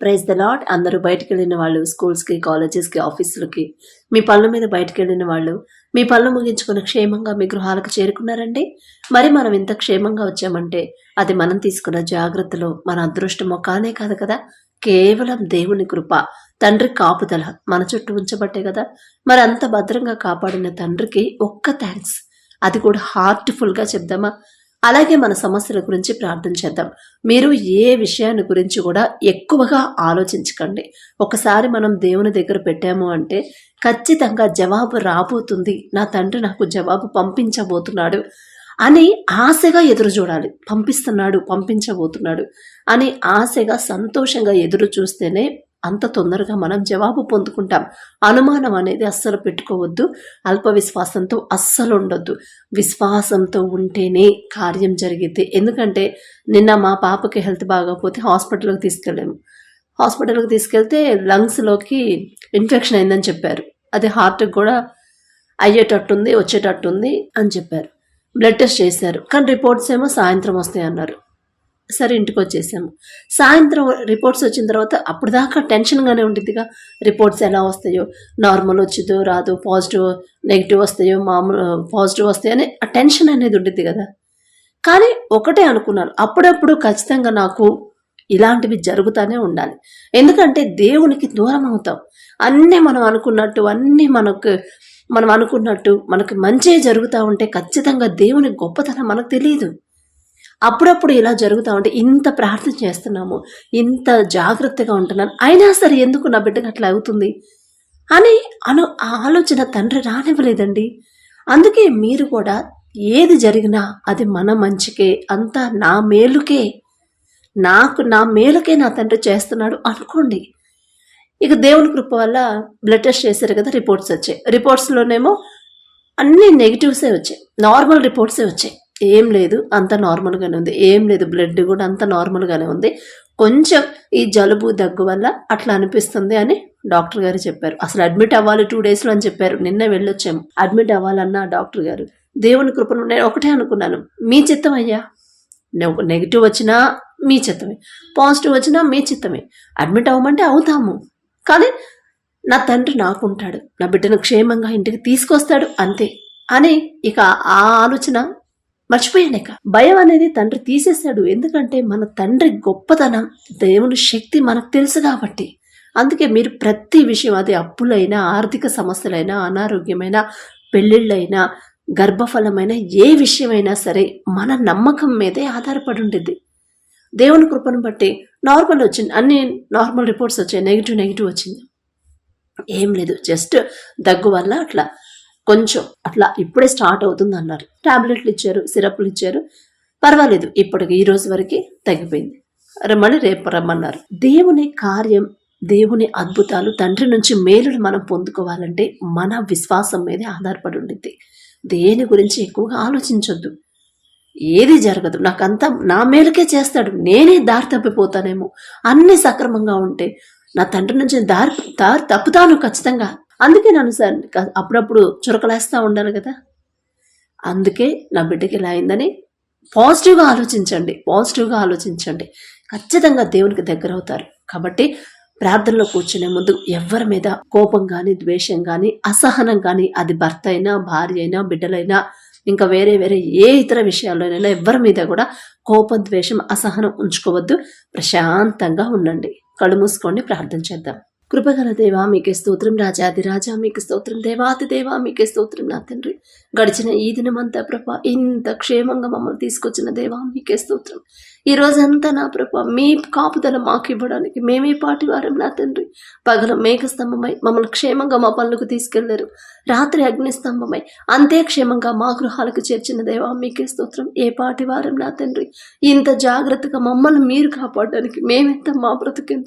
Praise the lot అందరూ బయటకు వెళ్ళిన వాళ్ళు స్కూల్స్కి కాలేజెస్కి ఆఫీసులకి మీ పనుల మీద బయటకు వెళ్ళిన వాళ్ళు మీ పనులు ముగించుకుని క్షేమంగా మీ గృహాలకు చేరుకున్నారండి? మరి మనం ఇంత క్షేమంగా వచ్చామంటే అది మనం తీసుకున్న జాగ్రత్తలో మన అదృష్టమో కానే కాదు కదా? కేవలం దేవుని కృప తండ్రి కాపుదల మన చుట్టూ ఉంచబట్టే కదా? మరి అంత భద్రంగా కాపాడిన తండ్రికి ఒక్క థ్యాంక్స్ అది కూడా హార్ట్ఫుల్గా చెప్దామా? అలాగే మన సమస్యల గురించి ప్రార్థన చేద్దాం. మీరు ఏ విషయాన్ని గురించి కూడా ఎక్కువగా ఆలోచించకండి. ఒకసారి మనం దేవుని దగ్గర పెట్టాము అంటే ఖచ్చితంగా జవాబు రాబోతుంది. నా తండ్రి నాకు జవాబు పంపించబోతున్నాడు అని ఆశగా ఎదురు చూడాలి. పంపిస్తున్నాడు పంపించబోతున్నాడు అని ఆశగా సంతోషంగా ఎదురు చూస్తేనే అంత తొందరగా మనం జవాబు పొందుకుంటాం. అనుమానం అనేది అస్సలు పెట్టుకోవద్దు. అల్ప విశ్వాసంతో అస్సలు ఉండొద్దు విశ్వాసంతో ఉంటేనే కార్యం జరిగితే ఎందుకంటే నిన్న మా పాపకి హెల్త్ బాగోకపోతే హాస్పిటల్కి తీసుకెళ్ళాము. హాస్పిటల్కి తీసుకెళ్తే లంగ్స్లోకి ఇన్ఫెక్షన్ అయిందని చెప్పారు. అది హార్ట్కి కూడా అయ్యేటట్టుంది వచ్చేటట్టుంది అని చెప్పారు. బ్లడ్ టెస్ట్ చేశారు. కానీ రిపోర్ట్స్ ఏమో సాయంత్రం వస్తాయి అన్నారు సరే ఇంటికి వచ్చేసాము సాయంత్రం రిపోర్ట్స్ వచ్చిన తర్వాత అప్పుడు దాకా టెన్షన్గానే ఉండిద్దిగా. రిపోర్ట్స్ ఎలా వస్తాయో నార్మల్ వచ్చిందో రాదో పాజిటివ్ నెగిటివ్ వస్తాయో మామూలు పాజిటివ్ వస్తాయో అని ఆ టెన్షన్ అనేది ఉండిద్ది కదా. కానీ ఒకటే అనుకున్నాను. అప్పుడప్పుడు ఖచ్చితంగా నాకు ఇలాంటివి జరుగుతూనే ఉండాలి. ఎందుకంటే దేవునికి దూరం అవుతాం. అన్నీ మనం అనుకున్నట్టు అన్నీ మనకు మనం అనుకున్నట్టు మనకు మంచి జరుగుతూ ఉంటే ఖచ్చితంగా దేవుని గొప్పతనం మనకు తెలియదు. అప్పుడప్పుడు ఇలా జరుగుతూ ఉంటే ఇంత ప్రార్థన చేస్తున్నాము ఇంత జాగ్రత్తగా ఉంటున్నాను. అయినా సరే ఎందుకు నా బిడ్డకు అట్లా అవుతుంది? అని అను ఆ ఆలోచన తండ్రి రానివ్వలేదండి. అందుకే మీరు కూడా ఏది జరిగినా అది మన మంచికే అంతా నా మేలుకే. నాకు నా మేలుకే నా తండ్రి చేస్తున్నాడు అనుకోండి. ఇక దేవుని కృప వల్ల బ్లడ్ టెస్ట్ చేశారు కదా రిపోర్ట్స్ వచ్చాయి. రిపోర్ట్స్లోనేమో అన్ని నెగిటివ్సే వచ్చాయి. నార్మల్ రిపోర్ట్సే వచ్చాయి. ఏం లేదు అంత నార్మల్గానే ఉంది. ఏం లేదు బ్లడ్ కూడా అంత నార్మల్గానే ఉంది. కొంచెం ఈ జలుబు దగ్గు వల్ల అట్లా అనిపిస్తుంది అని డాక్టర్ గారు చెప్పారు. అసలు అడ్మిట్ అవ్వాలి టూ డేస్లో అని చెప్పారు. నిన్న వెళ్ళొచ్చాము. అడ్మిట్ అవ్వాలన్న డాక్టర్ గారు. దేవుని కృపను నేను ఒకటే అనుకున్నాను. మీ చిత్తం అయ్యా. నెగిటివ్ వచ్చినా మీ చిత్తమే. పాజిటివ్ వచ్చినా మీ చిత్తమే. అడ్మిట్ అవ్వమంటే అవుతాము. కానీ నా తండ్రి నాకుంటాడు. నా బిడ్డను క్షేమంగా ఇంటికి తీసుకొస్తాడు అంతే. అని ఇక ఆ ఆలోచన మర్చిపోయానిక భయం అనేది తండ్రి తీసేశాడు. ఎందుకంటే మన తండ్రి గొప్పతనం దేవుని శక్తి మనకు తెలుసు కాబట్టి. అందుకే మీరు ప్రతి విషయం అది అప్పులైనా ఆర్థిక సమస్యలైనా అనారోగ్యమైన పెళ్ళిళ్ళైనా గర్భఫలమైన ఏ విషయమైనా సరే మన నమ్మకం మీదే ఆధారపడి ఉంటుంది దేవుని కృపను బట్టి నార్మల్ వచ్చింది. అన్ని నార్మల్ రిపోర్ట్స్ వచ్చాయి. నెగిటివ్ నెగిటివ్ వచ్చింది. ఏం లేదు. జస్ట్ దగ్గు వల్ల అట్లా. కొంచెం అట్లా ఇప్పుడే స్టార్ట్ అవుతుంది అన్నారు. టాబ్లెట్లు ఇచ్చారు సిరప్లు ఇచ్చారు. పర్వాలేదు ఇప్పటికి ఈ రోజు వరకు తగ్గిపోయింది. రమ్మని రేపు రమ్మన్నారు. దేవుని కార్యం దేవుని అద్భుతాలు తండ్రి నుంచి మేలును మనం పొందుకోవాలంటే మన విశ్వాసం మీదే ఆధారపడి ఉండిద్ది. దేని గురించి ఎక్కువగా ఆలోచించొద్దు. ఏది జరగదు. నాకంతా నా మేలుకే చేస్తాడు. నేనే దారి తప్పిపోతానేమో. అన్ని సక్రమంగా ఉంటే నా తండ్రి నుంచి దారి దారి తప్పుతాను ఖచ్చితంగా. అందుకే నన్ను సార్ అప్పుడప్పుడు చురకలేస్తూ ఉండాలి కదా. అందుకే నా బిడ్డకి ఇలా అయిందని పాజిటివ్గా ఆలోచించండి పాజిటివ్గా ఆలోచించండి. ఖచ్చితంగా దేవునికి దగ్గర అవుతారు. కాబట్టి ప్రార్థనలో కూర్చునే ముందు ఎవరి మీద కోపం కానీ ద్వేషం కానీ అసహనం కానీ అది భర్త అయినా భార్య అయినా బిడ్డలైనా ఇంకా వేరే వేరే ఏ ఇతర విషయాల్లోనైనా ఎవరి మీద కూడా కోపం ద్వేషం అసహనం ఉంచుకోవద్దు. ప్రశాంతంగా ఉండండి. కళ్ళు మూసుకోండి ప్రార్థన చేద్దాం. కృపగల దేవా మీకే స్తోత్రం రాజాది రాజా మీకు స్తోత్రం దేవాది దేవా మీకే స్తోత్రం నా తండ్రి. గడిచిన ఈ దినమంతా ప్రభా ఇంత క్షేమంగా మమ్మల్ని తీసుకొచ్చిన దేవా మీకే స్తోత్రం. ఈ రోజంతా నా ప్రభ మీ కాపుదల మాకు ఇవ్వడానికి మేమే పాటి వారం నా తండ్రి. పగల మేఘస్తంభమై మమ్మల్ని క్షేమంగా మా పనులకు తీసుకెళ్ళారు. రాత్రి అగ్నిస్తంభమై అంతే క్షేమంగా మా గృహాలకు చేర్చిన దేవా మీకే స్తోత్రం. ఏ పాటి వారం నా తండ్రి? ఇంత జాగ్రత్తగా మమ్మల్ని మీరు కాపాడడానికి మేమెంత మా బ్రతుకెంత?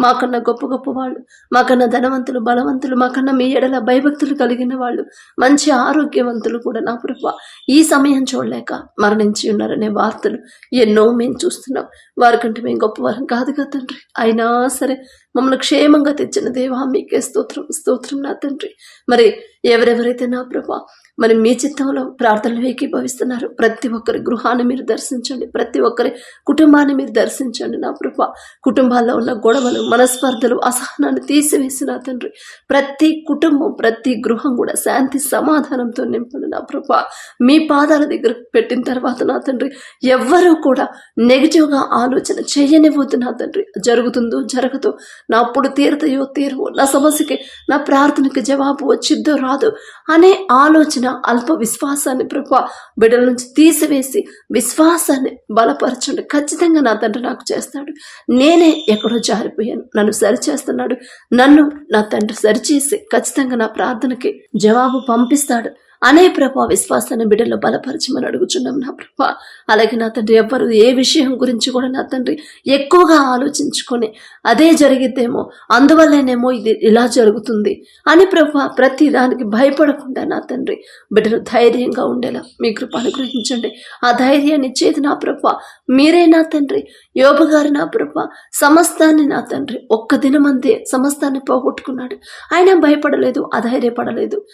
మాకన్నా గొప్ప గొప్ప వాళ్ళు మాకన్నా ధనవంతులు బలవంతులు మాకన్నా మీ ఎడల భయభక్తులు కలిగిన వాళ్ళు మంచి ఆరోగ్యవంతులు కూడా నా ప్రభ. ఈ సమయం చూడలేక మరణించి ఉన్నారనే వార్తలు ఎన్నో చూస్తున్నాం వారికంటే మేము గొప్పవారం కాదు కదా తండ్రి. అయినా సరే మమ్మల్ని క్షేమంగా తెచ్చిన దేవా మీకే స్తోత్రం స్తోత్రం నా తండ్రి. మరి ఎవరెవరైతే నా ప్రభా మరి మీ చిత్తంలో ప్రార్థనలు ఏకీభవిస్తున్నారు ప్రతి ఒక్కరి గృహాన్ని మీరు దర్శించండి. ప్రతి ఒక్కరి కుటుంబాన్ని మీరు దర్శించండి నా ప్రభా. కుటుంబాల్లో ఉన్న గొడవలు మనస్పర్ధలు అసహనాన్ని తీసివేసి నా తండ్రి. ప్రతి కుటుంబం ప్రతి గృహం కూడా శాంతి సమాధానంతో నింపండి నా ప్రభా. మీ పాదాల దగ్గర పెట్టిన తర్వాత నా తండ్రి ఎవ్వరూ కూడా నెగిటివ్గా ఆలోచన చేయనివ్వద్దు నా తండ్రి. జరుగుతుందో జరగదో నా అప్పుడు తీరతయో తీరవో నా సమస్యకి నా ప్రార్థనకి జవాబు వచ్చిద్దో రాదు అనే ఆలోచన అల్ప విశ్వాసాన్ని ప్రభు బిడ్డల నుంచి తీసివేసి విశ్వాసాన్ని బలపరచండి. ఖచ్చితంగా నా తండ్రి నాకు చేస్తాడు. నేనే ఎక్కడో జారిపోయాను. నన్ను సరిచేస్తున్నాడు. నన్ను నా తండ్రి సరిచేసి ఖచ్చితంగా నా ప్రార్థనకి జవాబు పంపిస్తాడు. అనే ప్రభా విశ్వాసాన్ని బిడ్డలో బలపరచమని అడుగుచున్నాం నా ప్రభా. అలాగే నా తండ్రి ఎవ్వరు ఏ విషయం గురించి కూడా నా తండ్రి ఎక్కువగా ఆలోచించుకొని అదే జరిగిద్దేమో అందువల్లనేమో ఇది ఇలా జరుగుతుంది అని ప్రభా ప్రతి దానికి భయపడకుండా నా తండ్రి బిడ్డలు ధైర్యంగా ఉండేలా మీ కృప అనుగ్రహించండి. ఆ ధైర్యాన్ని ఇచ్చేది నా ప్రభా. మీరే నా తండ్రి. యోబు గారు నా ప్రభా. సమస్తాన్ని నా తండ్రి. ఒక్క దినమందే సమస్తాన్ని పోగొట్టుకున్నాడు. ఆయన భయపడలేదు అధైర్యపడలేదు.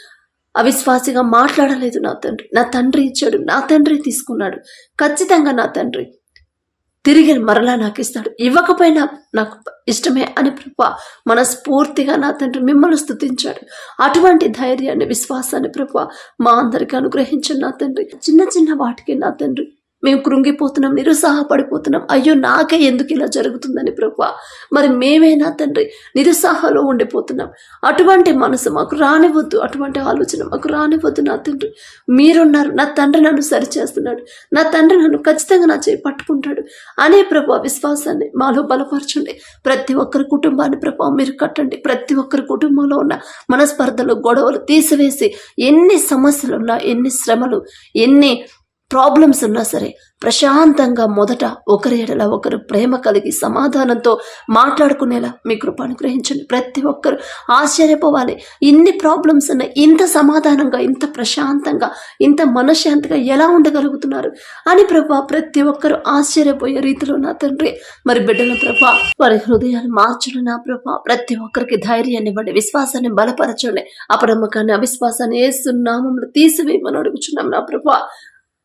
అవిశ్వాసిగా మాట్లాడలేదు నా తండ్రి. నా తండ్రి ఇచ్చాడు. నా తండ్రి తీసుకున్నాడు. ఖచ్చితంగా నా తండ్రి తిరిగి మరలా నాకు ఇస్తాడు. ఇవ్వకపోయినా నాకు ఇష్టమే అని ప్రభా మనస్ఫూర్తిగా నా తండ్రి మిమ్మల్ని స్థుతించాడు. అటువంటి ధైర్యాన్ని విశ్వాసాన్ని ప్రభా మా అందరికీ అనుగ్రహించండి నా తండ్రి. చిన్న చిన్న వాటికి నా తండ్రి మేము కృంగిపోతున్నాం నిరుత్సాహపడిపోతున్నాం. అయ్యో నాకే ఎందుకు ఇలా జరుగుతుందని ప్రభు మరి మేమేనా తండ్రి? నిరుసాహలో ఉండిపోతున్నాం. అటువంటి మనసు మాకు రానివద్దు అటువంటి ఆలోచన మాకు రానివద్దు నా తండ్రి. మీరున్నారు. నా తండ్రి నన్ను సరిచేస్తున్నాడు. నా తండ్రి నన్ను ఖచ్చితంగా నా చేయి పట్టుకుంటాడు అనే ప్రభు విశ్వాసాన్ని మాలో బలపరచండి. ప్రతి ఒక్కరి కుటుంబాన్ని ప్రభావం మీరు కట్టండి. ప్రతి ఒక్కరి కుటుంబంలో ఉన్న మనస్పర్ధలు గొడవలు తీసివేసి ఎన్ని సమస్యలు ఉన్నా ఎన్ని శ్రమలు ఎన్ని ప్రాబ్లమ్స్ ఉన్నా సరే ప్రశాంతంగా మొదట ఒకరి ఎడల ఒకరు ప్రేమ కలిగి సమాధానంతో మాట్లాడుకునేలా మీ కృప అనుగ్రహించండి. ప్రతి ఒక్కరు ఆశ్చర్యపోవాలి. ఇన్ని ప్రాబ్లమ్స్ ఉన్నాయి ఇంత సమాధానంగా ఇంత ప్రశాంతంగా ఇంత మనశ్శాంతిగా ఎలా ఉండగలుగుతున్నారు అని ప్రభా ప్రతి ఒక్కరు ఆశ్చర్యపోయే రీతిలో నా తండ్రి. మరి బిడ్డల ప్రభా వారి హృదయాలు మార్చడం నా ప్రభా. ప్రతి ఒక్కరికి ధైర్యాన్ని ఇవ్వండి విశ్వాసాన్ని బలపరచండి. అపనమ్మకాన్ని అవిశ్వాసాన్ని వేస్తున్నామంలో తీసివేయమని అడుగుచున్నాం నా ప్రభా.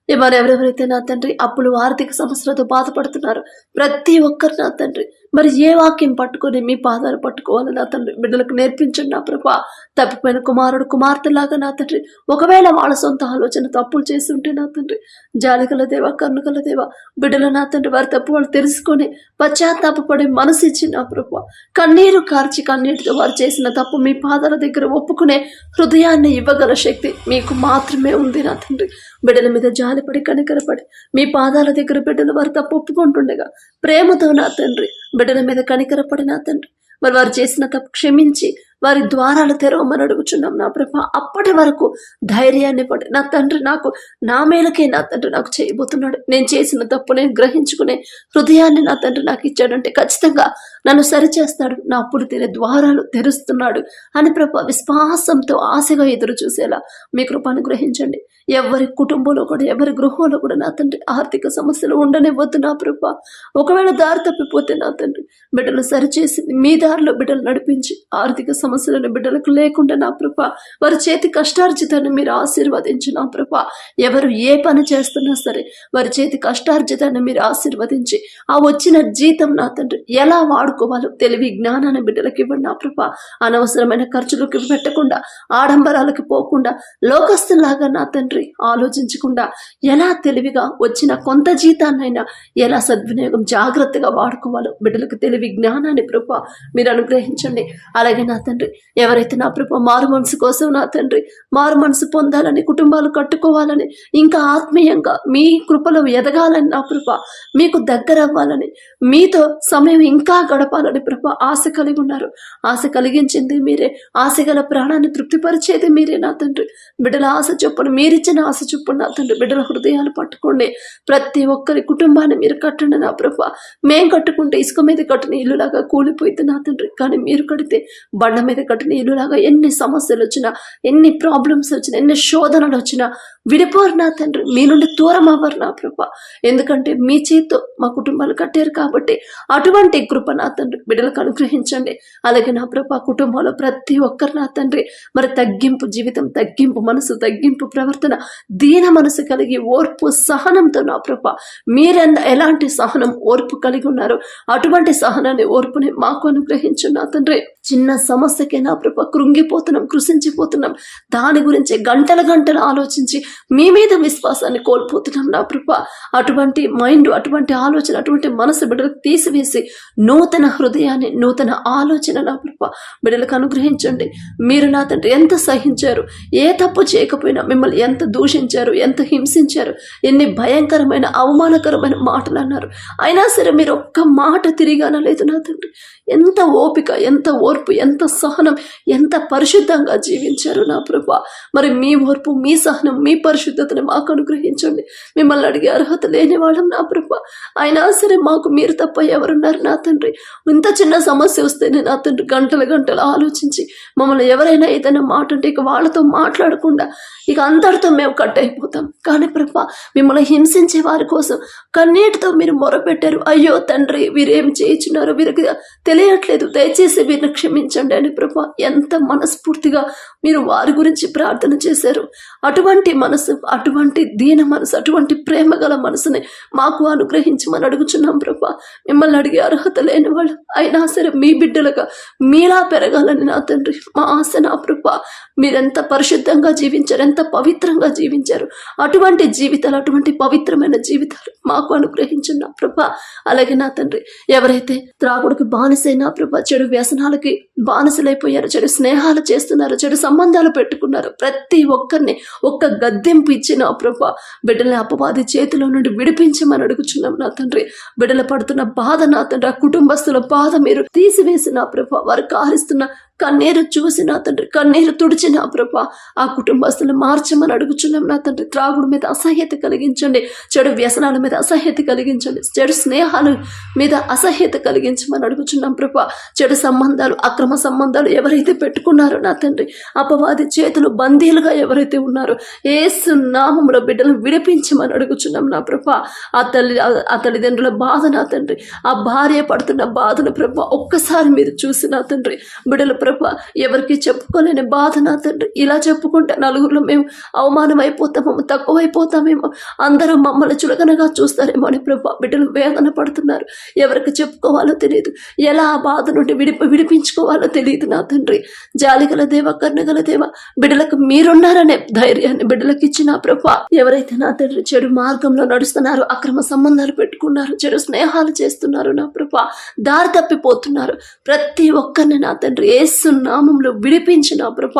మరి ఎవరెవరైతే నా తండ్రి అప్పులు ఆర్థిక సమస్యలతో బాధపడుతున్నారు ప్రతి ఒక్కరు నా తండ్రి. మరి ఏ వాక్యం పట్టుకొని మీ పాదాలు పట్టుకోవాలి నా తండ్రి? బిడ్డలకు నేర్పించండి నా ప్రభా. తప్పిపోయిన కుమారుడు కుమార్తెలాగా నా తండ్రి. ఒకవేళ వాళ్ళ సొంత ఆలోచన తప్పులు చేస్తుంటే నా తండ్రి. జాలికల దేవ కన్నుకల దేవ బిడ్డల నా తండ్రి వారి తప్పు వాళ్ళు తెలుసుకొని పశ్చాత్తాపడే మనసు ఇచ్చి నా ప్రభా. కన్నీరు కార్చి కన్నీటితో వారు చేసిన తప్పు మీ పాదాల దగ్గర ఒప్పుకునే హృదయాన్ని ఇవ్వగల శక్తి మీకు మాత్రమే ఉంది నా తండ్రి. బిడ్డల మీద జాలిపడి కనికరపడి మీ పాదాల దగ్గర బిడ్డలు వారు తప్పు ఒప్పుకుంటుండగా ప్రేమతో నా తండ్రి బిడ్డల మీద కనికరపడి నా తండ్రి. మరి వారు చేసిన తప్పు క్షమించి వారి ద్వారాలు తెరవమని అడుగుచున్నాం నా ప్రభ. అప్పటి వరకు ధైర్యాన్ని పడి నా తండ్రి నాకు నా మేలకే నా తండ్రి నాకు చేయబోతున్నాడు. నేను చేసిన తప్పు నేను గ్రహించుకునే హృదయాన్ని నా తండ్రి నాకు ఇచ్చాడంటే ఖచ్చితంగా నన్ను సరిచేస్తాడు. నా అప్పుడు తినే ద్వారాలు తెరుస్తున్నాడు అని ప్రభ విశ్వాసంతో ఆశగా ఎదురు చూసేలా మీ కృపను గ్రహించండి. ఎవరి కుటుంబంలో కూడా ఎవరి గృహంలో కూడా నా తండ్రి ఆర్థిక సమస్యలు ఉండనివ్వద్దు నా ప్రభ. ఒకవేళ దారి తప్పిపోతే నా తండ్రి బిడ్డలు సరిచేసి మీ దారిలో బిడ్డలు నడిపించి ఆర్థిక సమస్యలను బిడ్డలకు లేకుండా నా ప్రభ వారి చేతి కష్టార్జితాన్ని మీరు ఆశీర్వదించి నా ప్రభ. ఎవరు ఏ పని చేస్తున్నా సరే వారి చేతి కష్టార్జితాన్ని మీరు ఆశీర్వదించి ఆ వచ్చిన జీతం నా తండ్రి ఎలా వాడుకోవాలో తెలివి జ్ఞానాన్ని బిడ్డలకు ఇవ్వండి నా ప్రభ. అనవసరమైన ఖర్చులకు పెట్టకుండా ఆడంబరాలకు పోకుండా లోకస్తులాగా నా తండ్రి ఆలోచించకుండా ఎలా తెలివిగా వచ్చిన కొంత జీతాన్నైనా ఎలా సద్వినియోగం జాగ్రత్తగా వాడుకోవాలో బిడ్డలకు తెలివి జ్ఞానాన్ని ప్రభ మీరు అనుగ్రహించండి. అలాగే నా తండ్రి ఎవరైతే నా ప్రభు మారు మనసు కోసం నా తండ్రి మారు మనసు పొందాలని కుటుంబాలు కట్టుకోవాలని ఇంకా ఆత్మీయంగా మీ కృపలో ఎదగాలని నా ప్రభ మీకు దగ్గర అవ్వాలని మీతో సమయం ఇంకా గడపాలని ప్రభ ఆశ కలిగి ఉన్నారు. ఆశ కలిగించింది మీరే. ఆశ గల ప్రాణాన్ని తృప్తిపరిచేది మీరే నా తండ్రి. బిడ్డల ఆశ చొప్పున మీరిచ్చిన ఆశ చొప్పున నా తండ్రి బిడ్డల హృదయాలు పట్టుకోండి. ప్రతి ఒక్కరి కుటుంబాన్ని మీరు కట్టండి నా ప్రభ. మేం కట్టుకుంటే ఇసుక మీద కట్టిన ఇల్లులాగా కూలిపోయింది నా తండ్రి. కానీ మీరు కడితే బండ మీద కట్టిన ఇల్లులాగా ఎన్ని సమస్యలు వచ్చినా ఎన్ని ప్రాబ్లమ్స్ వచ్చినా ఎన్ని శోధనలు వచ్చినా విడిపోరు నా తండ్రి. మీ నుండి దూరం అవ్వరు నా ప్రభ. ఎందుకంటే మీ చేతితో మా కుటుంబాలు కట్టారు కాబట్టి అటువంటి కృప నా తండ్రి. బిడ్డలకు అనుగ్రహించండి. అలాగే నా ప్రభ కుటుంబంలో ప్రతి ఒక్కరు నా తండ్రి. మరి తగ్గింపు జీవితం తగ్గింపు మనసు తగ్గింపు ప్రవర్తన దీన మనసు కలిగి ఓర్పు సహనంతో నా ప్రభ మీరెంత ఎలాంటి సహనం ఓర్పు కలిగి ఉన్నారు అటువంటి సహనాన్ని ఓర్పుని మాకు అనుగ్రహించు నా తండ్రి. చిన్న సమస్య నా ప్రభ కృంగిపోతున్నాం కృషించిపోతున్నాం దాని గురించి గంటల గంటలు ఆలోచించి మీ మీద విశ్వాసాన్ని కోల్పోతున్నాం నా ప్రభ. అటువంటి మైండ్ అటువంటి ఆలోచన అటువంటి మనసు బిడ్డలకు తీసివేసి నూతన హృదయాన్ని నూతన ఆలోచన నా ప్రభ. బిడ్డలకు అనుగ్రహించండి. మీరు నా తండ్రి ఎంత సహించారు ఏ తప్పు చేయకపోయినా మిమ్మల్ని ఎంత దూషించారు ఎంత హింసించారు ఎన్ని భయంకరమైన అవమానకరమైన మాటలు అన్నారు. అయినా సరే మీరు ఒక్క మాట తిరిగి అనలేదు నా తండ్రి. ఎంత ఓపిక ఎంత ఓర్పు ఎంత సహనం ఎంత పరిశుద్ధంగా జీవించారు నా ప్రభా. మరి మీ ఓర్పు మీ సహనం మీ పరిశుద్ధతని మాకు అనుగ్రహించండి. మిమ్మల్ని అడిగే అర్హత లేని వాళ్ళం నా ప్రభా. అయినా సరే మాకు మీరు తప్ప ఎవరున్నారు నా తండ్రి? ఇంత చిన్న సమస్య వస్తేనే నా తండ్రి గంటలు గంటలు ఆలోచించి మమ్మల్ని ఎవరైనా ఏదైనా మాట అంటే ఇక వాళ్ళతో మాట్లాడకుండా ఇక అందరితో మేము కట్ అయిపోతాం. కానీ ప్రభా మిమ్మల్ని హింసించే వారి కోసం కన్నీటితో మీరు మొరపెట్టారు. అయ్యో తండ్రి వీరేం చేయించున్నారు వీరికి తెలియట్లేదు. దయచేసి వీరిని క్షమించండి అని ప్రభా. ఎంత మనస్ఫూర్తిగా మీరు వారి గురించి ప్రార్థన చేశారు. అటువంటి మనసు అటువంటి దీన మనసు అటువంటి ప్రేమ గల మనసుని మాకు అనుగ్రహించమని అడుగుచున్నాం ప్రభా. మిమ్మల్ని అడిగే అర్హత లేని వాళ్ళు అయినా సరే మీ బిడ్డలుగా మీలా పెరగాలని నా తండ్రి. మా ఆశ నా ప్రభా. మీరెంత పరిశుద్ధంగా జీవించారు ఎంత పవిత్రంగా జీవించారు. అటువంటి జీవితాలు అటువంటి పవిత్రమైన జీవితాలు మాకు అనుగ్రహించిన ప్రభా. అలాగే నా తండ్రి ఎవరైతే త్రాగుడికి బానిసైనా ప్రభా చెడు వ్యసనాలకి బానిసలైపోయారు చెడు స్నేహాలు చేస్తున్నారు చెడు సంబంధాలు పెట్టుకున్నారు. ప్రతి ఒక్కరిని ఒక్క గద్దెంపు ఇచ్చిన ప్రభా బిడ్డల్ని అపవాది చేతిలో నుండి విడిపించమని అడుగుచున్నాం నా తండ్రి. బిడ్డలు పడుతున్న బాధ నా తండ్రి. ఆ కుటుంబస్తుల బాధ మీరు తీసివేసిన ప్రభా వారు కారిస్తున్న కన్నీరు చూసి నా తండ్రి కన్నీరు తుడిచి నా ప్రభ. ఆ కుటుంబస్తులు మార్చమని అడుగుచున్నాం నా తండ్రి. త్రాగుడు మీద అసహ్యత కలిగించండి చెడు వ్యసనాల మీద అసహ్యత కలిగించండి చెడు స్నేహాల మీద అసహ్యత కలిగించమని అడుగుచున్నాం ప్రభా. చెడు సంబంధాలు అక్రమ సంబంధాలు ఎవరైతే పెట్టుకున్నారో నా తండ్రి అపవాది చేతులు బందీలుగా ఎవరైతే ఉన్నారో ఏసు నామంలో బిడ్డలను విడిపించమని అడుగుచున్నాం నా ప్రభ. ఆ తల్లి ఆ తల్లిదండ్రుల బాధ నా తండ్రి. ఆ భార్య పడుతున్న బాధను ప్రభ ఒక్కసారి మీరు చూసి నా తండ్రి బిడ్డల ప్రభ ఎవరికి చెప్పుకోలేని బాధ నా తండ్రి. ఇలా చెప్పుకుంటే నలుగురిలో మేము అవమానం అయిపోతామేమో తక్కువైపోతామేమో. అందరూ మమ్మల్ని చులకనగా చూస్తారేమో అని ప్రభ బిడ్డలు వేదన పడుతున్నారు. ఎవరికి చెప్పుకోవాలో తెలియదు. ఎలా ఆ బాధ నుండి విడిపి విడిపించుకోవాలో తెలియదు నా తండ్రి. జాలిగల దేవ కర్ణగల దేవ బిడ్డలకు మీరున్నారనే ధైర్యాన్ని బిడ్డలకు ఇచ్చిన ప్రభ. ఎవరైతే నా తండ్రి చెడు మార్గంలో నడుస్తున్నారో అక్రమ సంబంధాలు పెట్టుకున్నారు చెడు స్నేహాలు చేస్తున్నారు నా ప్రభ దారి తప్పిపోతున్నారు. ప్రతి ఒక్కరిని నా తండ్రి ఏసు నామంలో విడిపించిన ప్రభ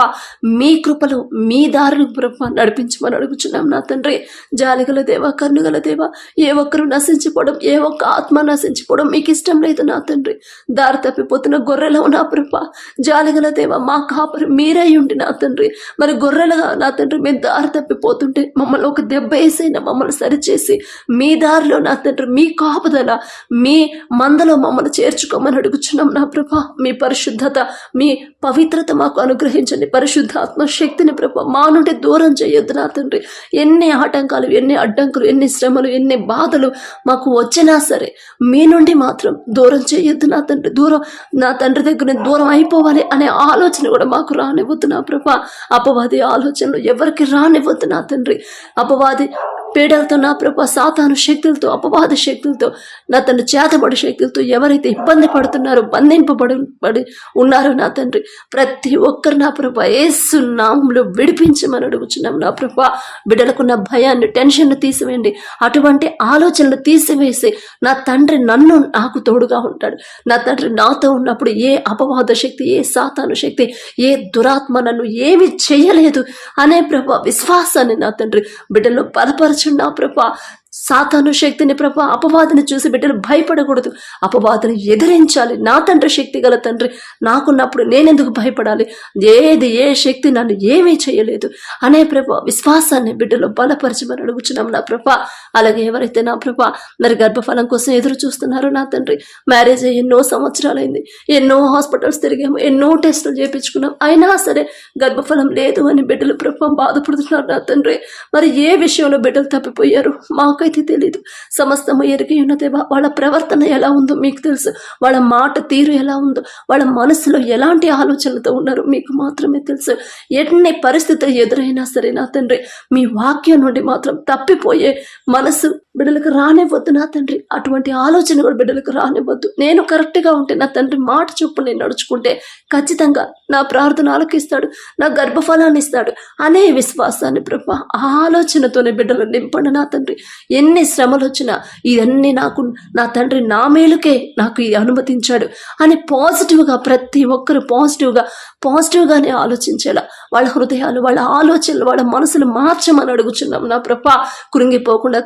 మీ కృపలో మీ దారులు ప్రభ నడిపించమని అడుగుచున్నాం నా తండ్రి. జాలిగల దేవ కన్నుగల దేవ ఏ ఒక్కరు నశించిపోవడం ఏ ఒక్క ఆత్మ నశించిపోవడం మీకు ఇష్టం లేదు నా తండ్రి. దారి తప్పిపోతున్న గొర్రెలో నా ప్రభ జాలిగల దేవ మా కాపరి మీరై ఉండి నా తండ్రి. మరి గొర్రెలుగా నా తండ్రి మేము దారి తప్పిపోతుంటే మమ్మల్ని ఒక దెబ్బ వేసైనా మమ్మల్ని సరిచేసి మీ దారిలో నా తండ్రి మీ కాపుదల మీ మందలో మమ్మల్ని చేర్చుకోమని అడుగుచున్నాం నా ప్రభ. మీ పరిశుద్ధత మీ పవిత్రత మాకు అనుగ్రహించండి. పరిశుద్ధాత్మ శక్తిని ప్రభ మా నుండి దూరం చేయొద్దు నా తండ్రి. ఎన్ని ఆటంకాలు ఎన్ని అడ్డంకులు ఎన్ని శ్రమలు ఎన్ని బాధలు మాకు వచ్చినా సరే మీ నుండి మాత్రం దూరం చేయొద్దు నా తండ్రి. దూరం నా తండ్రి దగ్గర నేను దూరం అయిపోవాలి అనే ఆలోచన కూడా మాకు రానివ్వద్దు నా ప్రభ. అపవాది ఆలోచనలు ఎవరికి రానివ్వద్దు నా తండ్రి. అపవాది పీడలతో నా ప్రభా సాతాను శక్తులతో అపవాద శక్తులతో నా తండ్రి చేతబడి శక్తులతో ఎవరైతే ఇబ్బంది పడుతున్నారో బంధింపబడి పడి ఉన్నారో నా తండ్రి ప్రతి ఒక్కరు నా ప్రభా ఏసు నామంలో విడిపించమని అడుగుచున్నాం నా ప్రభా. బిడ్డలకున్న భయాన్ని టెన్షన్ను తీసివేయండి. అటువంటి ఆలోచనలు తీసివేసి నా తండ్రి నన్ను నాకు తోడుగా ఉంటాడు. నా తండ్రి నాతో ఉన్నప్పుడు ఏ అపవాద శక్తి ఏ సాతాను శక్తి ఏ దురాత్మ నన్ను ఏమి చేయలేదు అనే ప్రభా విశ్వాసాన్ని నా తండ్రి బిడ్డలో బలపరచు నా ప్రభా. సాతాను శక్తిని ప్రభా అపవాదిని చూసి బిడ్డలు భయపడకూడదు. అపవాదిని ఎదిరించాలి. నా తండ్రి శక్తి గల తండ్రి నాకున్నప్పుడు నేనెందుకు భయపడాలి? ఏది ఏ శక్తి నన్ను ఏమీ చేయలేదు. అనే ప్రభా విశ్వాసాన్ని బిడ్డలు బలపరచమని అడుగుచున్నాం నా ప్రభా. అలాగే ఎవరైతే నా ప్రభా మరి గర్భఫలం కోసం ఎదురు చూస్తున్నారో నా తండ్రి మ్యారేజ్ అయ్యి ఎన్నో సంవత్సరాలైంది. ఎన్నో హాస్పిటల్స్ తిరిగాము. ఎన్నో టెస్టులు చేయించుకున్నాం అయినా సరే గర్భఫలం లేదు అని బిడ్డలు ప్రభా బాధపడుతున్నారు నా తండ్రి. మరి ఏ విషయంలో బిడ్డలు తప్పిపోయారు? మాకైతే తెలియదు సమస్తము ఎరిగి ఉన్న దేవా వాళ్ళ ప్రవర్తన ఎలా ఉందో మీకు తెలుసు. వాళ్ళ మాట తీరు ఎలా ఉందో వాళ్ళ మనసులో ఎలాంటి ఆలోచనలతో ఉన్నారో మీకు మాత్రమే తెలుసు. ఎన్ని పరిస్థితులు ఎదురైనా సరే నా తండ్రి మీ వాక్యం నుండి మాత్రం తప్పిపోయే మనసు బిడ్డలకు రానివ్వద్దు నా తండ్రి. అటువంటి ఆలోచన కూడా బిడ్డలకు రానివ్వద్దు. నేను కరెక్ట్గా ఉంటే నా తండ్రి మాట చొప్పున నేను నడుచుకుంటే ఖచ్చితంగా నా ప్రార్థన ఆలకిస్తాడు నా గర్భఫలాన్ని ఇస్తాడు అనే విశ్వాసాన్ని ప్రభా ఆ ఆలోచనతోనే బిడ్డలు నింపండి నా తండ్రి. ఎన్ని శ్రమలు వచ్చినా ఇవన్నీ నాకు నా తండ్రి నా మేలుకే నాకు ఈ అనుమతించాడు అని పాజిటివ్గా ప్రతి ఒక్కరు పాజిటివ్గా పాజిటివ్గానే ఆలోచించేలా వాళ్ళ హృదయాలు వాళ్ళ ఆలోచనలు వాళ్ళ మనసులు మార్చమని అడుగుచున్నాం నా ప్రభా. కృంగిపోకుండా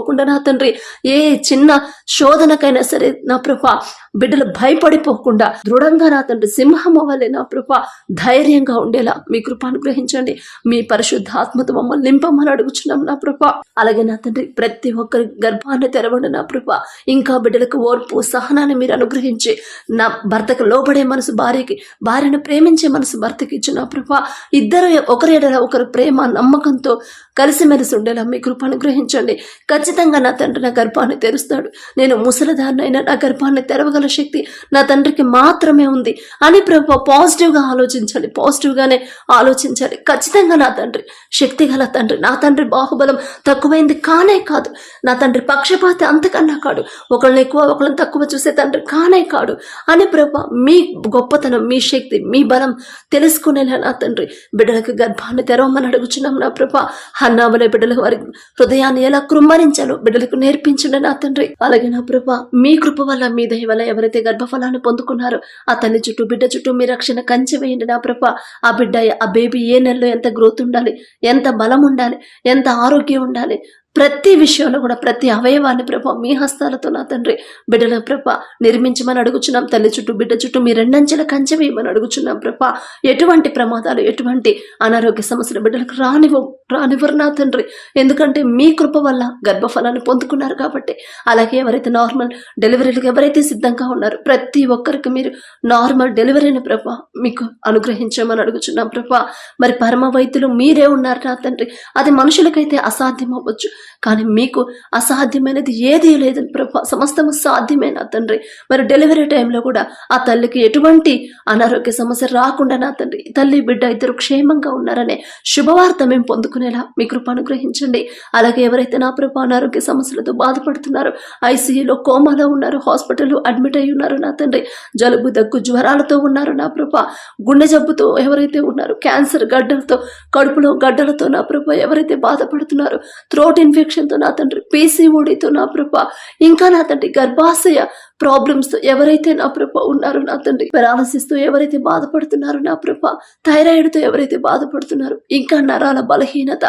పోకుండా నా తండ్రి ఏ చిన్న శోధనకైనా సరే నా ప్రభా బిడ్డలు భయపడిపోకుండా దృఢంగా నా తండ్రి సింహం అవ్వలే నా కృప ధైర్యంగా ఉండేలా మీ కృప అనుగ్రహించండి. మీ పరిశుద్ధాత్మతో మమ్మల్ని నింపమని అడుగుచున్నాం నా కృప అలాగే నా తండ్రి ప్రతి ఒక్కరి గర్భాన్ని తెరవండి నా కృప ఇంకా బిడ్డలకు ఓర్పు సహనాన్ని మీరు అనుగ్రహించి నా భర్తకు లోబడే మనసు భార్యకి భార్యను ప్రేమించే మనసు భర్తకి ఇచ్చిన నా ఇద్దరు ఒకరి ఎడల ఒకరు ప్రేమ నమ్మకంతో కలిసిమెలిసి ఉండేలా మీ కృప అనుగ్రహించండి. ఖచ్చితంగా నా తండ్రి నా గర్భాన్ని తెరుస్తాడు. నేను ముసలిదారినైనా నా గర్భాన్ని చేయగల శక్తి నా తండ్రికి మాత్రమే ఉంది అని ప్రభు పాజిటివ్గా ఆలోచించాలి పాజిటివ్గానే ఆలోచించాలి ఖచ్చితంగా నా తండ్రి శక్తి గల తండ్రి. నా తండ్రి బాహుబలం తక్కువైంది కానే కాదు. నా తండ్రి పక్షపాతి అంతకన్నా కాడు. ఒకళ్ళని ఎక్కువ ఒకళ్ళని తక్కువ చూసే తండ్రి కానే కాడు అని ప్రభు మీ గొప్పతనం మీ శక్తి మీ బలం తెలుసుకునేలా నా తండ్రి బిడ్డలకు గర్భాన్ని తెరవమని అడుగుచున్నాం నా ప్రభ హన్నామలే బిడ్డలకు వారి హృదయాన్ని ఎలా కృమ్మరించాలో బిడ్డలకు నేర్పించండి నా తండ్రి. అలాగే నా ప్రభ మీ కృప వల్ల మీ దయ వల్ల ఎవరైతే గర్భఫలాన్ని పొందుకున్నారో ఆ తల్లి చుట్టూ బిడ్డ చుట్టూ మీ రక్షణ కంచె వేయండి నా ప్రభ. ఆ బిడ్డ ఆ బేబీ ఏ నెలలో ఎంత గ్రోత్ ఉండాలి ఎంత బలం ఉండాలి ఎంత ఆరోగ్యం ఉండాలి ప్రతి విషయంలో కూడా ప్రతి అవయవాన్ని ప్రభ మీ హస్తాలతో నా తండ్రి బిడ్డల ప్రభ నిర్మించమని అడుగుచున్నాం. తల్లి చుట్టూ బిడ్డ చుట్టూ మీ రెండంచెల కంచె వేయమని అడుగుచున్నాం ప్రభ. ఎటువంటి ప్రమాదాలు ఎటువంటి అనారోగ్య సమస్యలు బిడ్డలకు రానివ్వ రానివ్వరు నా తండ్రి. ఎందుకంటే మీ కృప వల్ల గర్భఫలాన్ని పొందుకున్నారు కాబట్టి. అలాగే ఎవరైతే నార్మల్ డెలివరీలకు ఎవరైతే సిద్ధంగా ఉన్నారో ప్రతి ఒక్కరికి మీరు నార్మల్ డెలివరీని ప్రభ మీకు అనుగ్రహించమని అడుగుచున్నాం ప్రభ. మరి పరమ వైద్యులు మీరే ఉన్నారు నా తండ్రి. అది మనుషులకైతే అసాధ్యం అవ్వచ్చు. కానీ మీకు అసాధ్యమైనది ఏదీ లేదు ప్రభా సమస్తము సాధ్యమైన తండ్రి. మరి డెలివరీ టైంలో కూడా ఆ తల్లికి ఎటువంటి అనారోగ్య సమస్య రాకుండా నా తండ్రి తల్లి బిడ్డ ఇద్దరు క్షేమంగా ఉన్నారనే శుభవార్త మేము పొందుకునేలా మీ కృప అనుగ్రహించండి. అలాగే ఎవరైతే నా ప్రభ అనారోగ్య సమస్యలతో బాధపడుతున్నారో ఐసీయూలో కోమాలో ఉన్నారు హాస్పిటల్ అడ్మిట్ అయి ఉన్నారు నా తండ్రి. జలుబు దగ్గు జ్వరాలతో ఉన్నారు నా ప్రభ. గుండె జబ్బుతో ఎవరైతే ఉన్నారో క్యాన్సర్ గడ్డలతో కడుపులో గడ్డలతో నా ప్రభ ఎవరైతే బాధపడుతున్నారో త్రోటిన్ ఇన్ఫెక్షన్తో నా తండ్రి పీసీఓడితో నా ప్రభ ఇంకా నా తండ్రి గర్భాశయ ప్రాబ్లమ్స్ ఎవరైతే నా ప్రభ ఉన్నారో నా తండ్రి పెరాలసిస్తో ఎవరైతే బాధపడుతున్నారో నా ప్రభ థైరాయిడ్తో ఎవరైతే బాధపడుతున్నారో ఇంకా నరాల బలహీనత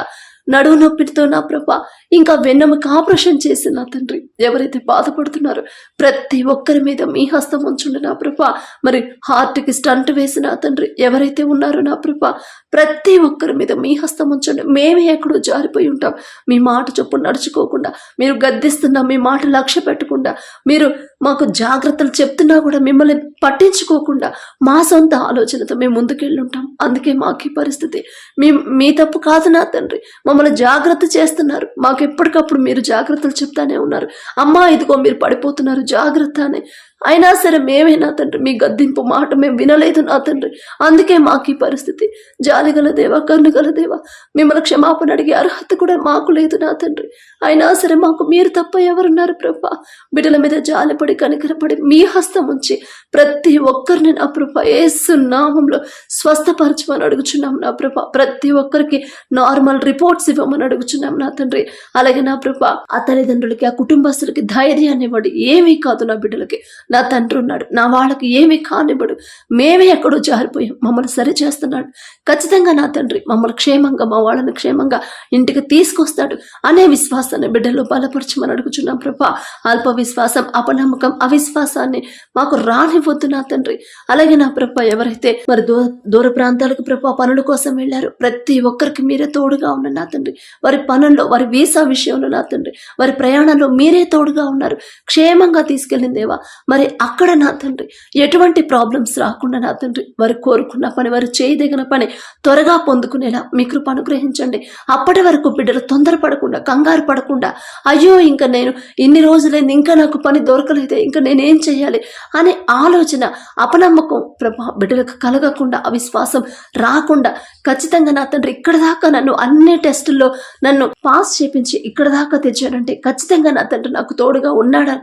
నడువు నొప్పితో నా ప్రభ ఇంకా వెన్నెముక ఆపరేషన్ చేసి నా తండ్రి ఎవరైతే బాధపడుతున్నారో ప్రతి ఒక్కరి మీద మీ హస్తం ఉంచుండి నా ప్రభ. మరి హార్ట్కి స్టంట్ వేసి నా తండ్రి ఎవరైతే ఉన్నారో నా ప్రభ ప్రతి ఒక్కరి మీద మీ హస్తం ఉంచండి. మేమే ఎక్కడో జారిపోయి ఉంటాం. మీ మాట చొప్పున నడుచుకోకుండా మీరు గద్దిస్తున్నా మీ మాట లక్ష్య పెట్టకుండా మీరు మాకు జాగ్రత్తలు చెప్తున్నా కూడా మిమ్మల్ని పట్టించుకోకుండా మా సొంత ఆలోచనతో మేము ముందుకెళ్ళుంటాం. అందుకే మాకు ఈ పరిస్థితి. మీ మీ తప్పు కాదు నా తండ్రి. మమ్మల్ని జాగ్రత్త చేస్తున్నారు. మాకు ఎప్పటికప్పుడు మీరు జాగ్రత్తలు చెప్తానే ఉన్నారు. అమ్మా ఇదిగో మీరు పడిపోతున్నారు. జాగ్రత్త అని అయినా సరే మేమే నా తండ్రి మీ గద్దింపు మాట మేము వినలేదు నా తండ్రి. అందుకే మాకు ఈ పరిస్థితి. జాలిగల దేవ కన్నుగల దేవ మిమ్మల్ని క్షమాపణ అడిగే అర్హత కూడా మాకు లేదు నా తండ్రి. అయినా సరే మాకు మీరు తప్ప ఎవరున్నారు ప్రభా? బిడ్డల మీద జాలిపడి కనికరపడి మీ హస్తం ఉంచి ప్రతి ఒక్కరిని నా ప్రభ ఏసు నామంలో స్వస్థపరచమని అడుగుచున్నాం నా ప్రభ. ప్రతి ఒక్కరికి నార్మల్ రిపోర్ట్స్ ఇవ్వమని అడుగుచున్నాం నా తండ్రి. అలాగే నా ప్రభ ఆ తల్లిదండ్రులకి ఆ కుటుంబస్తులకి ధైర్యాన్ని ఇవ్వండి. ఏమీ కాదు నా బిడ్డలకి. నా తండ్రి ఉన్నాడు. నా వాళ్ళకి ఏమీ కానివ్వడు. మేమే ఎక్కడో జారిపోయాం. మమ్మల్ని సరి చేస్తున్నాడు. ఖచ్చితంగా నా తండ్రి మమ్మల్ని క్షేమంగా మా వాళ్ళని క్షేమంగా ఇంటికి తీసుకొస్తాడు అనే విశ్వాసాన్ని బిడ్డలో బలపరచమని అడుగుచున్నాం ప్రభా. అల్ప విశ్వాసం అపనమ్మకం అవిశ్వాసాన్ని మాకు రానివ్వద్దు నా తండ్రి. అలాగే నా ప్రభా ఎవరైతే మరి దూర దూర ప్రాంతాలకు ప్రభా పనుల కోసం వెళ్ళారు ప్రతి ఒక్కరికి మీరే తోడుగా ఉన్న నా తండ్రి. వారి పనుల్లో వారి వీసా విషయంలో నా తండ్రి. వారి ప్రయాణంలో మీరే తోడుగా ఉన్నారు. క్షేమంగా తీసుకెళ్ళిందేవా మరి అక్కడ నా తండ్రి ఎటువంటి ప్రాబ్లమ్స్ రాకుండా నా తండ్రి వారు కోరుకున్న పని వారు చేయదగిన పని త్వరగా పొందుకునేలా మీ కృప అనుగ్రహించండి. అప్పటి వరకు బిడ్డలు తొందరపడకుండా కంగారు పడకుండా అయ్యో ఇంకా నేను ఇన్ని రోజులైంది ఇంకా నాకు పని దొరకలేదే ఇంకా నేనేం చేయాలి అనే ఆలోచన అపనమ్మకం ప్రభా బిడ్డలకు కలగకుండా అవిశ్వాసం రాకుండా ఖచ్చితంగా నా తండ్రి ఇక్కడ దాకా నన్ను అన్ని టెస్టుల్లో నన్ను పాస్ చేపించి ఇక్కడ దాకా తెచ్చాడంటే ఖచ్చితంగా నా తండ్రి నాకు తోడుగా ఉన్నాడా?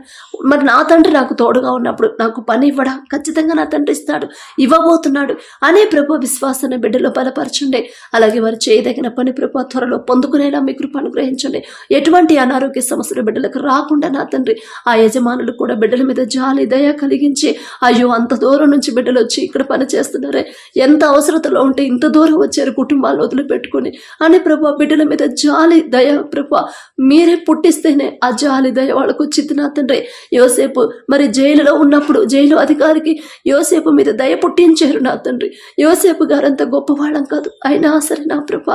మరి నా తండ్రి నాకు తోడుగా ఉన్నప్పుడు నాకు పని ఇవ్వడా? ఖచ్చితంగా నా తండ్రి ఇస్తాడు ఇవ్వబోతున్నాడు అనే ప్రభు విశ్వాసాన్ని బిడ్డలో బలపరచండి. అలాగే వారు చేయదగిన పని ప్రభు త్వరలో పొందుకునేలా మీ కృప అనుగ్రహించండి. ఎటువంటి అనారోగ్య సమస్యలు బిడ్డలకు రాకుండా నా తండ్రి ఆ యజమానులు కూడా బిడ్డల మీద జాలి దయ కలిగించి అయ్యో అంత దూరం నుంచి బిడ్డలు వచ్చి ఇక్కడ పని చేస్తున్నారే ఎంత అవసరతలో ఉంటే ఇంత దూరం వచ్చారు కుటుంబాలను వదిలిపెట్టుకొని అని ప్రభు బిడ్డల మీద జాలి దయ ప్రభు మీరే పుట్టిస్తేనే ఆ జాలి దయ వాళ్ళకు వచ్చింది నా తండ్రి. యోసేపు మరి జైలులో ఉన్నప్పుడు జైలు అధికారికి యోసేపు మీద దయ పుట్టించారు నా తండ్రి. యోసేపు గారంత గొప్పవాళ్ళం కాదు. అయినా సరే నా ప్రభ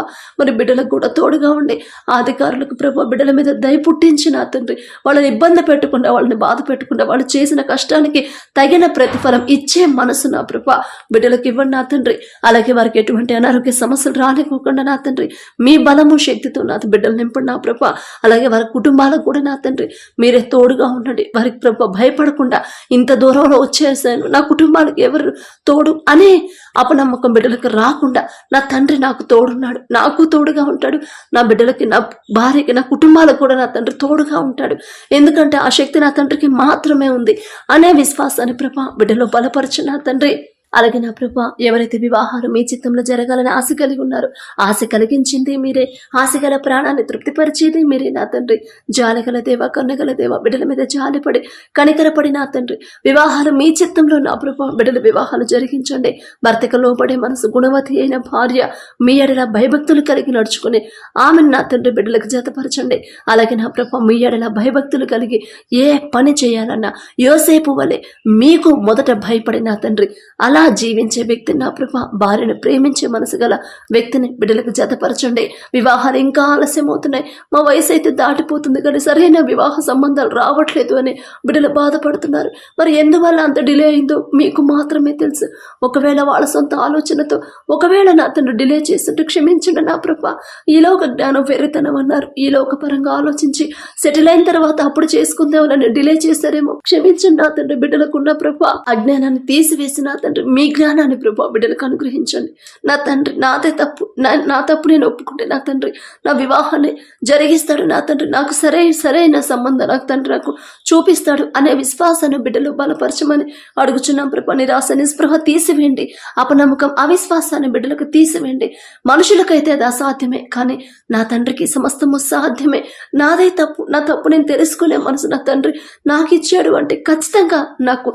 మరి బిడ్డలకు కూడా తోడుగా ఉండి ఆ అధికారులకు ప్రభ బిడ్డల మీద దయ పుట్టించి నా తండ్రి. వాళ్ళని ఇబ్బంది పెట్టకుండా వాళ్ళని బాధ పెట్టకుండా వాళ్ళు చేసిన కష్టానికి తగిన ప్రతిఫలం ఇచ్చే మనసు నా ప్రభ. బిడ్డలకు ఇవ్వండి నా తండ్రి. అలాగే వారికి ఎటువంటి అనారోగ్య సమస్యలు రానివ్వకుండా నా తండ్రి. మీ బలము శక్తితో నా బిడ్డలు నింపండి నా ప్రభ. అలాగే వారి కుటుంబాలకు కూడా నా తండ్రి. మీరే తోడుగా ఉండండి. వారికి ప్రభ భయపడకుండా ఇంత దూరంలో వచ్చేసాను. నా కుటుంబానికి ఎవరు తోడు అనే అపనమ్మకం బిడ్డలకు రాకుండా నా తండ్రి నాకు తోడున్నాడు. నాకు తోడుగా ఉంటాడు. నా బిడ్డలకి నా భార్యకి నా కుటుంబాలకు కూడా నా తండ్రి తోడుగా ఉంటాడు. ఎందుకంటే ఆ శక్తి నా తండ్రికి మాత్రమే ఉంది అనే విశ్వాసాన్ని ప్రభా బిడ్డలో బలపరచు నా తండ్రి. అలాగే నా ప్రభ ఎవరైతే వివాహాలు మీ చిత్తంలో జరగాలని ఆశ కలిగి ఉన్నారు ఆశ కలిగించింది మీరే. ఆశ గల ప్రాణాన్ని తృప్తిపరిచేది మీరే నా తండ్రి. జాలగల దేవ కన్నగల దేవ బిడ్డల మీద జాలిపడి కనికరపడి నా తండ్రి. వివాహాలు మీ చిత్తంలో నా ప్రభ బిడ్డల వివాహాలు జరిగించండి. భర్తకు లోపడే మనసు గుణవతి అయిన భార్య మీ ఎడల భయభక్తులు కలిగి నడుచుకుని ఆమెను నా తండ్రి బిడ్డలకు జతపరచండి. అలాగే నా ప్రభ మీ ఎడల భయభక్తులు కలిగి ఏ పని చేయాలన్నా యోసేపు వలె మీకు మొదట భయపడి నా తండ్రి. అలా జీవించే వ్యక్తి నా ప్రభ భార్యను ప్రేమించే మనసు గల వ్యక్తిని బిడ్డలకు జతపరచండి. వివాహాలు ఇంకా ఆలస్యం అవుతున్నాయి మా వయసు అయితే దాటిపోతుంది కానీ సరైన వివాహ సంబంధాలు రావట్లేదు అని బిడ్డలు బాధపడుతున్నారు. మరి ఎందువల్ల అంత డిలే అయిందో మీకు మాత్రమే తెలుసు. ఒకవేళ వాళ్ళ సొంత ఆలోచనతో ఒకవేళ నా అతను డిలే చేస్తుంటే క్షమించండి నా ప్రభ. ఈలోక జ్ఞానం వెర్రితనం అన్నారు. ఈలోక పరంగా ఆలోచించి సెటిల్ అయిన తర్వాత అప్పుడు చేసుకుందామని డిలే చేశారేమో. క్షమించండి నా తండ్రి బిడ్డలకున్న ప్రభ. అజ్ఞానాన్ని తీసివేసి నా తండ్రి మీ జ్ఞానాన్ని ప్రభా బిడ్డలకు అనుగ్రహించండి. నా తండ్రి నాదే తప్పు. నా నా తప్పు నేను ఒప్పుకుంటే నా తండ్రి నా వివాహాన్ని జరిగిస్తాడు. నా తండ్రి నాకు సరే సరైన సంబంధం నాకు తండ్రి నాకు చూపిస్తాడు అనే విశ్వాసాన్ని బిడ్డలు బలపరచమని అడుగుచున్నాం ప్రభా. నిరాశ నిస్పృహ తీసివేయండి. అపనమ్మకం అవిశ్వాసాన్ని బిడ్డలకు తీసివేయండి. మనుషులకైతే అది అసాధ్యమే కానీ నా తండ్రికి సమస్తము సాధ్యమే. నాదే తప్పు నా తప్పు నేను తెలుసుకోలే మనసు నా తండ్రి నాకు ఇచ్చాడు అంటే ఖచ్చితంగా నాకు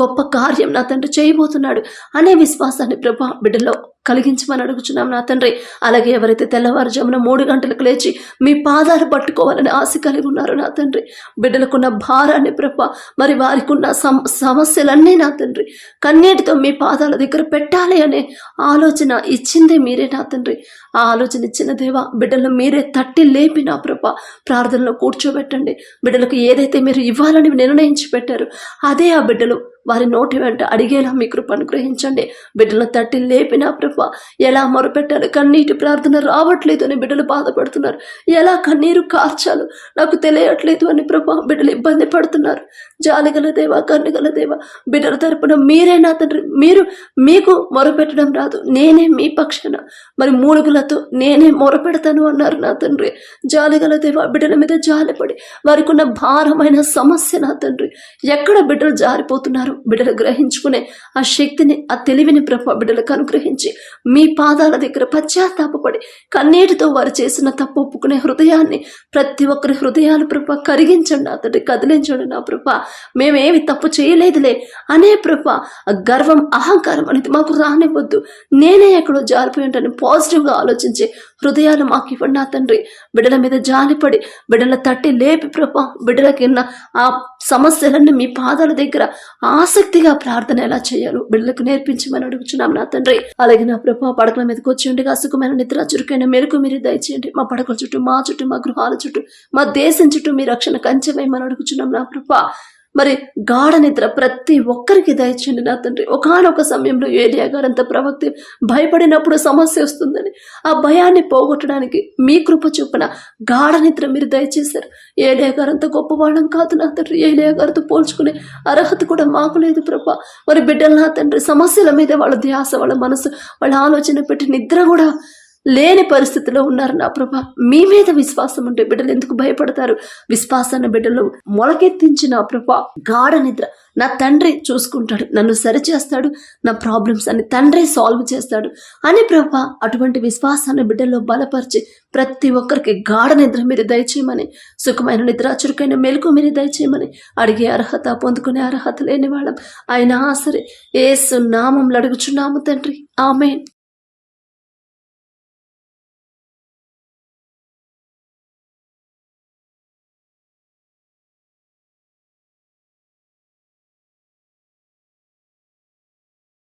గొప్ప కార్యం నా తండ్రి చేయబోతున్నాడు. అనే విశ్వాసాన్ని ప్రభా బిడ్డలో కలిగించమని అడుగుచున్నాం నా తండ్రి. అలాగే ఎవరైతే తెల్లవారుజామున మూడు గంటలకు లేచి మీ పాదాలు పట్టుకోవాలని ఆశ కలిగి ఉన్నారు నా తండ్రి. బిడ్డలకున్న భారాన్ని ప్రభ మరి వారికి ఉన్న సమస్యలన్నీ నా తండ్రి. కన్నీటితో మీ పాదాల దగ్గర పెట్టాలి అనే ఆలోచన ఇచ్చిందే మీరే నా తండ్రి. ఆ ఆలోచన ఇచ్చిన దేవా బిడ్డలను మీరే తట్టి లేపి నా ప్రభ ప్రార్థనలో కూర్చోబెట్టండి. బిడ్డలకు ఏదైతే మీరు ఇవ్వాలని నిర్ణయించి పెట్టారు అదే ఆ బిడ్డలు వారి నోటి వెంట అడిగేలా మీ కృప అనుగ్రహించండి. బిడ్డలను తట్టి లేపినా ప్రభ ఎలా మొరపెట్టాలి? కన్నీటి ప్రార్థన రావట్లేదు అని బిడ్డలు బాధపడుతున్నారు. ఎలా కన్నీరు కార్చాలు నాకు తెలియట్లేదు అని ప్రభా బిడ్డలు ఇబ్బంది పడుతున్నారు. జాలిగల దేవా కన్నుగల దేవా బిడ్డల తరపున మీరే నా తండ్రి మీరు మీకు మొరపెట్టడం రాదు. నేనే మీ పక్షాన. మరి నాతో నేనే మొరపెడతాను అన్నారు నా తండ్రి. జాలిగల దేవ బిడ్డల మీద జాలిపడి వారికి ఉన్న భారమైన సమస్య నా తండ్రి. ఎక్కడ బిడ్డలు జారిపోతున్నారు బిడ్డలు గ్రహించుకునే ఆ శక్తిని ఆ తెలివిని ప్రభ బిడ్డలకు అనుగ్రహించి మీ పాదాల దగ్గర పశ్చాత్తాపడి కన్నీటితో వారు చేసిన తప్పు ఒప్పుకునే హృదయాన్ని ప్రతి ఒక్కరి హృదయాలు ప్రభ కరిగించండి నా తండ్రి కదిలించండి నా ప్రభ. మేమేమి తప్పు చేయలేదులే అనే ప్రభ ఆ గర్వం అహంకారం అనేది మాకు రానివ్వద్దు. నేనే ఎక్కడో జారిపోయి ఉంటాను పాజిటివ్గా ఆలోచించే హృదయాలు మాకు ఇవ్వండి నా తండ్రి. బిడ్డల మీద జాలిపడి బిడ్డల తట్టి లేపి ప్రభా బిడ్డలకి ఉన్న ఆ సమస్యలన్నీ మీ పాదాల దగ్గర ఆసక్తిగా ప్రార్థన ఎలా చేయాలో బిడ్డలకు నేర్పించమని అడుగుచున్నాం నా తండ్రి. అలాగే నా ప్రభా పడకల మీదకి వచ్చి ఉండగా సుఖమైన నిద్ర చురుకైన మెరుగు మీరు దయచేయండి. మా పడకల చుట్టూ మా చుట్టూ మా గృహాల చుట్టూ మా దేశం చుట్టూ మీ రక్షణ కంచెవేయమని అడుగుచున్నాం నా ప్రభా. మరి గాఢ నిద్ర ప్రతి ఒక్కరికి దయచండి నా తండ్రి. ఒకనొక సమయంలో ఏలియా గారంత ప్రవక్తి భయపడినప్పుడు సమస్య వస్తుందని ఆ భయాన్ని పోగొట్టడానికి మీ కృప చొప్పున గాఢ నిద్ర మీరు దయచేశారు. ఏలియా గారంత గొప్పవాళ్ళం కాదు నా తండ్రి. ఏలియా గారితో పోల్చుకునే అర్హత కూడా మాకు లేదు ప్రభా. మరి బిడ్డలు నా తండ్రి సమస్యల మీద వాళ్ళ ధ్యాస వాళ్ళ మనసు వాళ్ళ ఆలోచన పెట్టి నిద్ర కూడా లేని పరిస్థితిలో ఉన్నారు నా ప్రభా. మీ మీద విశ్వాసం ఉంటే బిడ్డలు ఎందుకు భయపడతారు? విశ్వాసాన్ని బిడ్డలు మొలకెత్తించి నా ప్రభా గాఢ నిద్ర. నా తండ్రి చూసుకుంటాడు నన్ను సరిచేస్తాడు నా ప్రాబ్లమ్స్ అని తండ్రి సాల్వ్ చేస్తాడు అని ప్రభా అటువంటి విశ్వాసాన్ని బిడ్డల్లో బలపరిచి ప్రతి ఒక్కరికి గాఢ నిద్ర మీరు దయచేయమని సుఖమైన నిద్ర చురుకైన మెలకు మీరు దయచేయమని అడిగే అర్హత పొందుకునే అర్హత లేని వాళ్ళం. ఆయన సరే ఏసు నామంలో అడుగుచున్నాము తండ్రి. ఆమెన్.